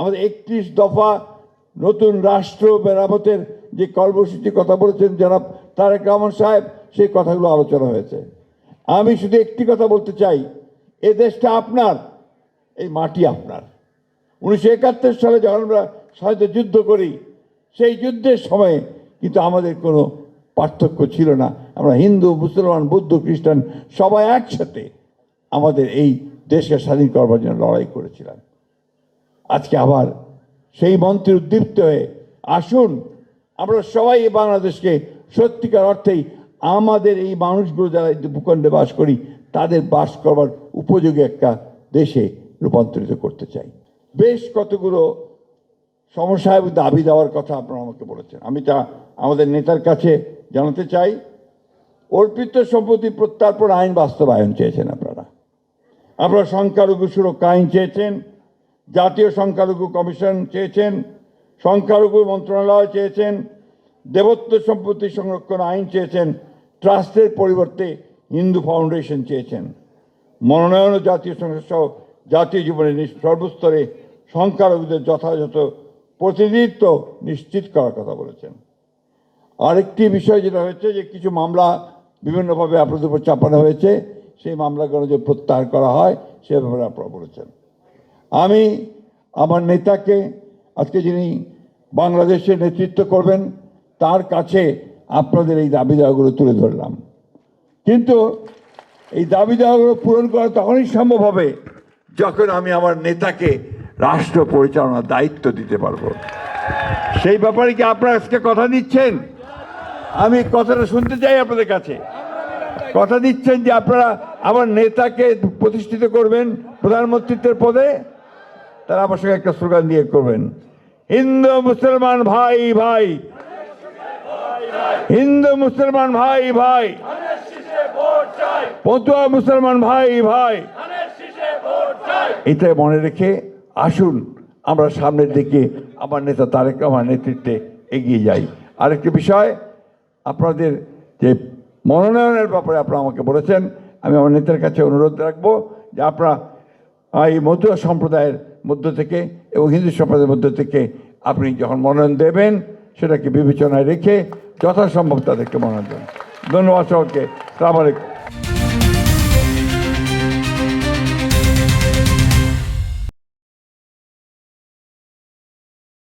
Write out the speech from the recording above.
আমাদের একত্রিশ দফা নতুন রাষ্ট্র মেরামতের যে কর্মসূচির কথা বলেছেন জনাব তারেক রহমান সাহেব, সেই কথাগুলো আলোচনা হয়েছে। আমি শুধু একটি কথা বলতে চাই, এ দেশটা আপনার, এই মাটি আপনার। উনিশশো একাত্তর সালে যখন আমরা স্বাধীনতা যুদ্ধ করি, সেই যুদ্ধের সময়ে কিন্তু আমাদের কোনো পার্থক্য ছিল না। আমরা হিন্দু, মুসলমান, বৌদ্ধ, খ্রিস্টান সবাই একসাথে আমাদের এই দেশকে স্বাধীন করবার জন্য লড়াই করেছিলাম। আজকে আবার সেই মন্ত্রে উদ্দীপ্ত হয়ে আসুন। আমরা সবাই এই বাংলাদেশকে সত্যিকার অর্থেই আমাদের এই মানুষগুলো যারা ভূখণ্ডে বাস করি, তাদের বাস করবার উপযোগী একটা দেশে রূপান্তরিত করতে চাই। বেশ কতগুলো সমস্যা এবং দাবি দেওয়ার কথা আপনারা আমাকে বলেছেন। আমি তা আমাদের নেতার কাছে জানাতে চাই। অর্পিত সম্পত্তি প্রত্যার্পণ আইন বাস্তবায়ন চেয়েছেন আপনারা। আপনারা সংখ্যালঘু সুরক্ষা আইন চেয়েছেন। জাতীয় সংখ্যালঘু কমিশন চেয়েছেন, সংখ্যালঘু মন্ত্রণালয় চেয়েছেন, দেবত্ব সম্পত্তি সংরক্ষণ আইন চেয়েছেন, ট্রাস্টের পরিবর্তে হিন্দু ফাউন্ডেশন চেয়েছেন। মনোনয়ন ও জাতীয় সংসদ সহ জাতীয় জীবনের সর্বস্তরে সংখ্যালঘুদের যথাযথ প্রতিনিধিত্ব নিশ্চিত করার কথা বলেছেন। আরেকটি বিষয় যেটা হয়েছে যে কিছু মামলা বিভিন্নভাবে আপনাদের উপর চাপানো হয়েছে, সেই মামলাগুলো যে প্রত্যাহার করা হয় সে ব্যাপারে আপনারা বলেছেন। আমি আমার নেতাকে, আজকে যিনি বাংলাদেশের নেতৃত্ব করবেন, তার কাছে আপনাদের এই দাবি দাওয়াগুলো তুলে ধরলাম। কিন্তু এই দাবি দাওয়াগুলো পূরণ করা তখনই সম্ভব হবে যখন আমি আমার নেতাকে রাষ্ট্র পরিচালনার দায়িত্ব দিতে পারব। সেই ব্যাপারে কি আপনারা আজকে কথা দিচ্ছেন? আমি কথাটা শুনতে চাই আপনাদের কাছে। কথা দিচ্ছেন যে আপনারা আমার নেতাকে প্রতিষ্ঠিত করবেন প্রধানমন্ত্রীত্বের পদে? তারা আমার সঙ্গে একটা স্লোগান দিয়ে করবেন। হিন্দু, মুসলমান, ভাই ভাই। হিন্দু, মুসলমান, ভাই ভাই। পতুয়া মুসলমান, ভাই ভাই। এটা মনে রেখে আসুন, আমরা সামনের দিকে আমার নেতা তারেক আমার নেতৃত্বে এগিয়ে যাই। আরেকটি বিষয়, আপনাদের যে মনোনয়নের ব্যাপারে আপনারা আমাকে বলেছেন, আমি আমার নেতার কাছে অনুরোধ রাখব যে আপনারা এই মতুয়া সম্প্রদায়ের মধ্য থেকে এবং হিন্দু সম্প্রদায়ের মধ্য থেকে আপনি যখন মনোনয়ন দেবেন, সেটাকে বিবেচনায় রেখে যথাসম্ভব তাদেরকে মনোনয়ন দেবেন। ধন্যবাদ সবাইকে সালাম